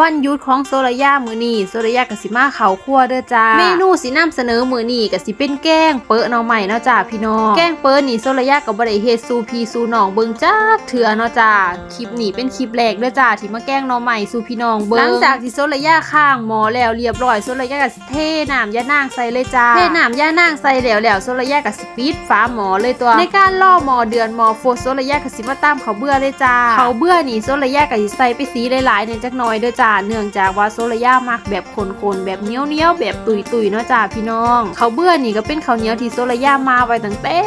วันหยุดของโซลยามือนีโซลยากะสิมาเขาครัวเด้อจ้า เมนูสินำเสนอมือนีกะสิเป็นแกงเปิ้ลหน่อใหม่เนาะจ้าพี่น้อง แกงเปิ้ลนี่โซลยาก็บ่ได้เฮ็ดสู่พี่สู่น้องเบิ่งจักเถื่อเนาะจ้า คลิปนี้เป็นคลิปแรกเด้อจ้าที่มาแกงหน่อใหม่สู่พี่น้องเบิ่งหลังจากที่โซลยาข้างหมอแล้วเรียบร้อยโซลยาก็สิเทน้ำยานางใส่เลยจ้า เทน้ำยานางใส่แล้วแล้วโซลยาก็สิปิดฝาหมอเลยตัว ในการล่อหมอเดือนหมอโฟโซลยาก็สิมาตามเขาวเบื่อเลยจ้า เขาวเบื่อนี่โซลยาก็สิใส่ไปสีหลายๆเนี่ยจักหน่อยเด้อจ้าเนื่องจากว่าโซลยามักแบบคนๆแบบเหนียวแบบตุยๆเนาะจ้าพี่น้องเขาเบื่อนี่ก็เป็นข้าวเหนียวที่โซลยามาไว้ตั้งแต่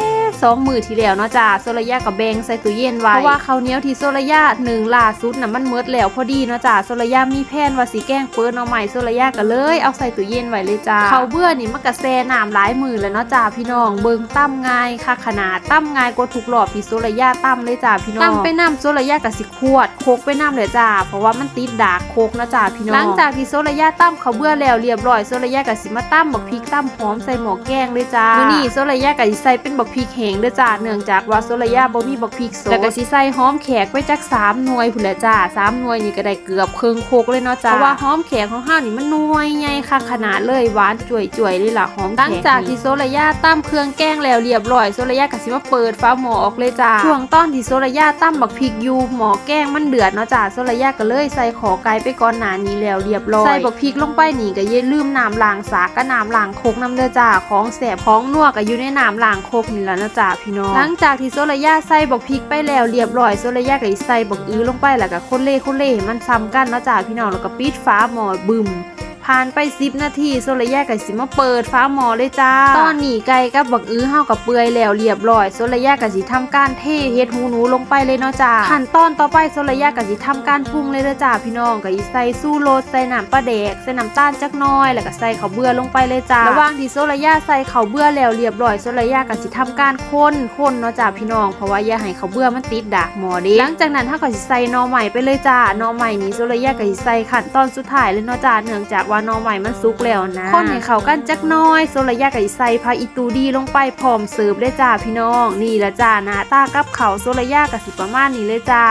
สองมือที่แล้วเนาะจ้าโซลยาก็แบงใส่ตู้เย็นไว้เพราะว่าข้าวเหนียวที่โซลยาหนึ่งล่าสุดน่ะมันเมิดแล้วพอดีเนาะจ้าโซลยามีแผนว่าสิแกงเปิ้ลเอาใหม่โซลยาก็เลยเอาใส่ตู้เย็นไว้เลยจ้าเขาเบื่อนี่มันก็แซ่น้ำหลายมือแล้วเนาะจ้าพี่น้องเบิ่งตั้มง่ายค่ะขนาดตั้มง่ายกว่าทุกรอบที่โซลยาตั้มเลยจ้าพี่น้องตั้มไปน้ำโซลยาก็สิขวดโคกไปน้ำเลยจ้าเพราะว่ามันติดดากโคกเนะจ้าพี่น้อง หลังจากที่โซลยาตั้มเขาเบื่อแล้วเรียบร้อยโซลยาก็สิมาตั้มบักพริกตั้มหอมใส่หม้อแกงเลยจ้ามื้อนี้โซลยาก็สิใส่เป็นบักพริกแห้งเด้อจ้าเนื่องจากว่าโซลยาบ่มีบักพริกสดแล้วก็สิใส่หอมแขกไปจักสามหน่วยพุ่นแหละจ้าสามหน่วยนี่ก็ได้เกือบครึ่งโคกเลยเนาะจ้าเพราะว่าหอมแขกของเฮานี่มันหน่วยใหญ่ค่ะขนาดเลยหวานจ่วยๆเลยล่ะหอมแขกหลังจากที่โซลยาตั้มเครื่องแกงแล้วเรียบร้อยโซลยาก็สิมาเปิดฝาหม้อออกเลยจ้าช่วงตอนที่โซลยาตั้มบักพริกอยู่หม้อแกงมันเดือดเนาะจ้าโซลยาก็เลยใส่ขอไก่ไปก่อนหน้านี้แล้วเรียบร้อย ใส่บักพริกลงไปนี่ก็อย่าลืมน้ำล้างสากกับน้ำล้างโคกน้ำเด้อจ้าของแสบของนัวก็อยู่ในน้ำล้างโคกนี่แหละเนะจ้าพี่น้อง หลังจากที่โซลยาใส่บักพริกไปแล้วเรียบร้อยโซลยาก็ใส่บักอื้อลงไปแล้วก็คนเล่คนเล่มันซ้ำกันนะจ้าพี่น้องแล้วก็ปิดฝาหม้อบึม ผ่านไป10นาทีโซลยากับสิมาเปิดฟ้าหมอเลยจ้า ตอนนี้ไก่กับบักอื้อเฮากับเปื่อยแล้วเรียบร้อยโซลยากับสิทำการเทเฮ็ดหูหนูลงไปเลยเนาะจ้าขั้นตอนต่อไปโซลยากับสิทำการปรุงเลยเด้อจ้าพี่น้องก็สิใส่สู้โรสใส่น้ำปลาแดกใส่น้ำตาลจักน้อย แล้วก็ใส่ข้าวเบื่อลงไปเลยจ้าระหว่างที่โซลยาใส่ข้าวเบื่อแล้วเรียบร้อยโซลยากับสิทำการคนคนเนาะจ้าพี่น้องเพราะว่าอย่าให้ข้าวเบื่อมันติดดากหมอเด้หลังจากนั้นเฮาก็สิใส่หน่อใหม่ไปเลยจ้านอใหม่นี้โซลยาก็สิใส่ขั้นตอนสุดท้ายเลยเนาะจ้าเนื่องจากว่าาน้อใหม่มันสุกแล้วนะคนให้เข้ากันจักน้อยโซลยากับใส่ผักอีตูดีลงไปพร้อมเสิร์ฟเลยจ้าพี่น้อง นี่ละจ้าหน้าตากับเขาโซลยากับสิประมาณนี้เลยจ้า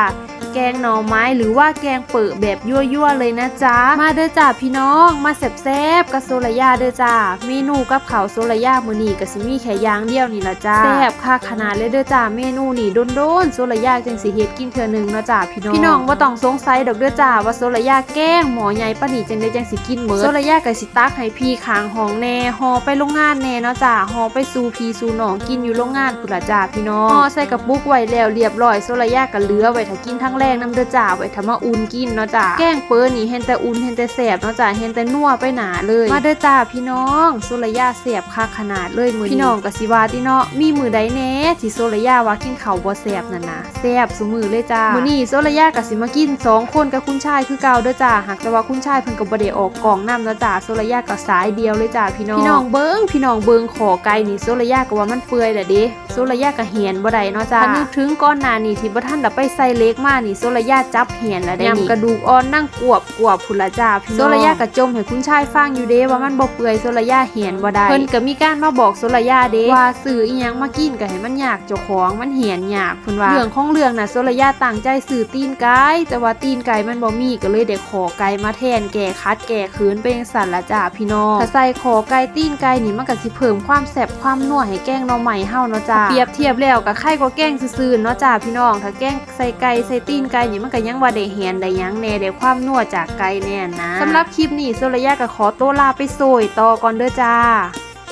แกงหน่อไม้หรือว่าแกงเปิดแบบยั่วๆเลยนะจ๊ะ มาเด้อจ้าพี่น้องมาแซ่บๆกับโซลยาเด้อจ้าเมนูกับข้าวโซลยามือนี้ก็สิมี่แค่ย่างเดียวนี่ละจ้าแซ่บค่ะขนาดเลยเด้อจ้าเมนูนี่โดนๆโซลยาจังสิเฮ็ดกินเทื่อหนึงเนาะจ้าพี่น้องพี่น้องบ่าต้องสงสัยดอกเด้อจ้าว่าโซลยาแกงหมอใหญ่ปานนี้จังได้จังสิกินเหมือโซลยาก็สิตักให้พี่ค้างห้องแน่ห่อไปโรงงานแน่เนาะจ้าห่อไปสู่พี่สู่น้องกินอยู่โรงงานพุ่นละจ้าพี่น้องห่อใส่กระปุกไว้แล้วเรียบร้อยโซลยาก็เหลือไว้ถ้ากินทั้งแรงน้ำเด้อจ้าไว้ถ้ามาอุ่นกินเนาะจ้าแกงเปิ้ลนี่เห็นแต่อุ่นเห็นแต่แสบเนาะจ้าเห็นแต่นัวไปหนาเลย มาเด้อจ้าพี่น้องโซลยาแสบคักขนาดเลยมื้อนี้พี่น้องก็สิว่าติเนาะมีมือใดแน่ที่โซลยาว่ากินข้าวบ่แสบนั่นนะแสบซุมือเลยจ้ามื้อนี้โซลยาก็สิมากินสองคนกับคุณชายคือเก่าเด้อจ้าหากแต่ว่าคุณชายเพิ่นก็บ่ได้ออกกองน้ำเนาะจ้าโซลยาก็สายเดียวเลยจ้าพี่น้องพี่น้องเบิ่งพี่น้องเบิ่งขอไก่นี่โซลยาก็ว่ามันเปื่อยแหละเด้โซลยาก็เหียนบ่ได้เนาะจ้าถ้านึกถึงก้อนหน้านี่ที่บ่ทันได้ไปใส่เล็กมานี่โซลยาจับเหียนแล้วได้นี่กระดูกอ่อนนั่งกวบกวบพุนละจ้าพี่น้องโซลยากระจมให้คุณชายฟังอยู่เด้ว่ามันบ่เปื่อยโซลยาเหียนบ่ได้เพิ่นก็มีการมาบอกโซลยาเด้ว่าซื้ออีหยังมากินก็ให้มันยากเจ้าของมันเหียนยากเพิ่นว่าเรื่องของเรื่องน่ะโซลยาตั้งใจซื้อตีนไก่แต่ว่าตีนไก่มันบ่มีก็เลยได้ขอไก่มาแทนแก่คัดแก่คืนไปจังซั่นละจ้าพี่น้องถ้าใส่ขอไก่ตีนไก่นี่มันก็สิเพิ่มความแซ่บความนัวให้แกงหน่อใหม่เฮาเนาะจ้าเปรียบเทียบแล้วก็ไข่กว่าแกงซื่อๆเนาะจ้าพี่น้องถ้าแกงใส่ไก่ใส่ตีนไก่นี่มันก็ยังว่าได้เหียนได้ยังแน่ได้ความนัวจากไก่แน่นะสำหรับคลิปนี้โซลยาก็ขอตัวลาไปโซยต่อก่อนเด้อจ้า